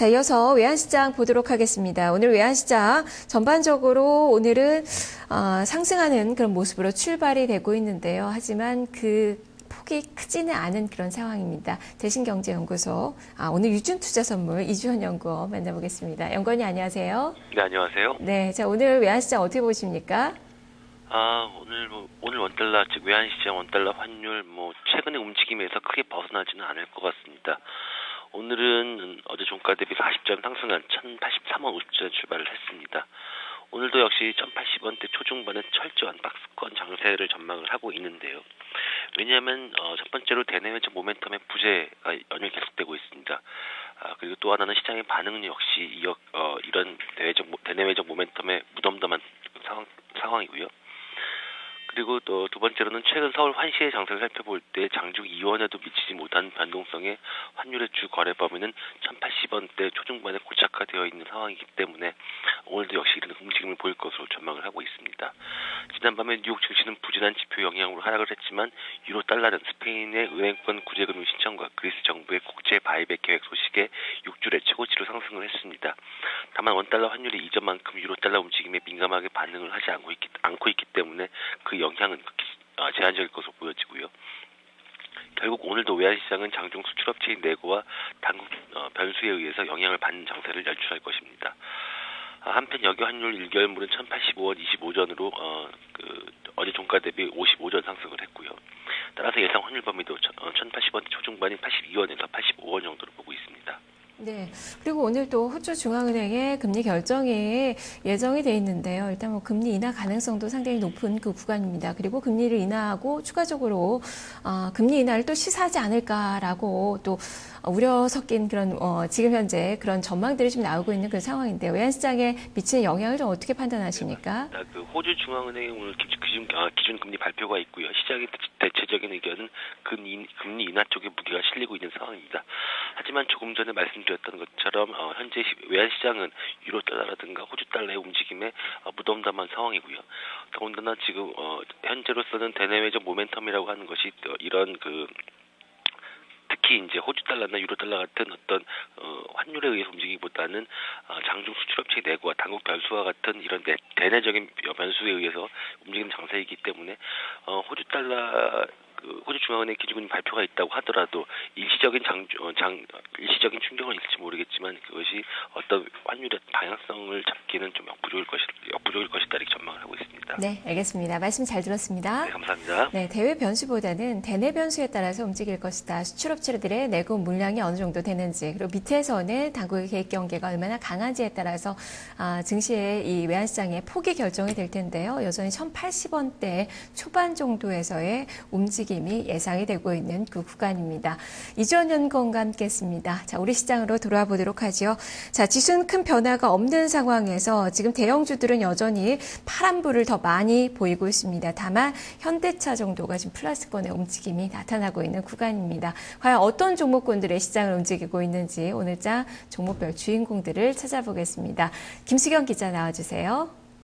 자, 이어서 외환시장 보도록 하겠습니다. 오늘 외환시장 전반적으로 오늘은 어, 상승하는 그런 모습으로 출발이 되고 있는데요. 하지만 그 폭이 크지는 않은 그런 상황입니다. 대신경제연구소 아, 오늘 유준투자선물 이주현 연구원 만나보겠습니다. 연구원이 안녕하세요. 네 안녕하세요. 네, 자 오늘 외환시장 어떻게 보십니까? 아 오늘 뭐 오늘 원달러 즉 외환시장 원달러 환율 뭐 최근의 움직임에서 크게 벗어나지는 않을 것 같습니다. 오늘은 어제 종가 대비 40점 상승한 1083원 50전 출발을 했습니다. 오늘도 역시 1080원대 초중반의 철저한 박스권 장세를 전망을 하고 있는데요. 왜냐하면 어, 첫 번째로 대내외적 모멘텀의 부재가 연일 계속되고 있습니다. 아, 그리고 또 하나는 시장의 반응은 역시 이어, 어, 이런 대외적 대내외적 모멘텀의 무덤덤한 상황, 상황이고요. 그리고 또 두 번째로는 최근 서울 환시의 장세를 살펴볼 때 장중 이원에도 미치지 못한 변동성의 환율의 주 거래 범위는 1080원대 초중반에 고착화되어 있는 상황이기 때문에 오늘도 역시 이런 움직임을 보일 것으로 전망을 하고 있습니다. 지난밤에 뉴욕 증시는 부진한 지표 영향으로 하락을 했지만 유로 달러는 스페인의 은행권 구제금융 신청과 그리스 정부의 국제 바이백 계획 소식에 6주의 최고치로 상승을 했습니다. 다만 원달러 환율이 이전만큼 유로 달러 움직임에 민감하게 반응을 하지 않고 있기, 않고 있기 때문에 그 영향은 어, 제한적일 것으로 보여지고요. 결국 오늘도 외환시장은 장중 수출업체인 내고와 당국 어, 변수에 의해서 영향을 받는 장세를 연출할 것입니다. 아, 한편 여기 환율 1개월물은 1085원 25전으로 어, 그 어제 종가 대비 55전 상승을 했고요. 따라서 예상 환율 범위도 1080원 초중반인 82원에서 85원 정도로 보고 있습니다. 네. 그리고 오늘 도 호주 중앙은행의 금리 결정이 예정이 돼 있는데요. 일단 뭐 금리 인하 가능성도 상당히 높은 그 구간입니다. 그리고 금리를 인하하고 추가적으로 어, 금리 인하를 또 시사하지 않을까라고 또 우려 섞인 그런 어, 지금 현재 그런 전망들이 좀 나오고 있는 그런 상황인데 외환 시장에 미치는 영향을 좀 어떻게 판단하십니까? 네, 그 호주 중앙은행의 오늘 기준, 아, 기준 금리 발표가 있고요. 대체적인 의견은 인하 쪽에 무게가 실리고 있는 상황입니다. 하지만 조금 전에 말씀드렸던 것처럼 어, 현재 외환시장은 유로 달러라든가 호주 달러의 움직임에 어, 무덤덤한 상황이고요. 더군다나 지금 어, 현재로서는 대내외적 모멘텀이라고 하는 것이 어, 이런 그 특히 이제 호주 달러나 유로 달러 같은 어떤 어, 환율에 의해서 움직이기보다는 어, 장중 수출업체 내고와 당국 변수와 같은 이런 대, 대내적인 변수에 의해서 움직이는 장세이기 때문에 어, 호주 달러 그 호주 중앙은행 기준금 발표가 있다고 하더라도 일시적인 장, 어, 장 일시적인 충격은 있을지 모르겠지만 그것이 어떤 환율의 방향성을 잡기는 좀 역부족일 것이 역부족일 것이다 이렇게 전망을 하고 있습니다. 네, 알겠습니다. 말씀 잘 들었습니다. 네, 감사합니다. 네, 대외 변수보다는 대내 변수에 따라서 움직일 것이다. 수출업체들의 내고 물량이 어느 정도 되는지 그리고 밑에서는 당국의 계획 경계가 얼마나 강한지에 따라서 아, 증시의 이 외환 시장의 폭이 결정이 될 텐데요. 여전히 1,080원대 초반 정도에서의 움직임 움직임이 예상이 되고 있는 그 구간입니다. 이주원 연구원과 함께했습니다. 자, 우리 시장으로 돌아와 보도록 하죠. 자, 지수는 큰 변화가 없는 상황에서 지금 대형주들은 여전히 파란불을 더 많이 보이고 있습니다. 다만 현대차 정도가 지금 플러스권의 움직임이 나타나고 있는 구간입니다. 과연 어떤 종목군들의 시장을 움직이고 있는지 오늘자 종목별 주인공들을 찾아보겠습니다. 김수경 기자 나와주세요.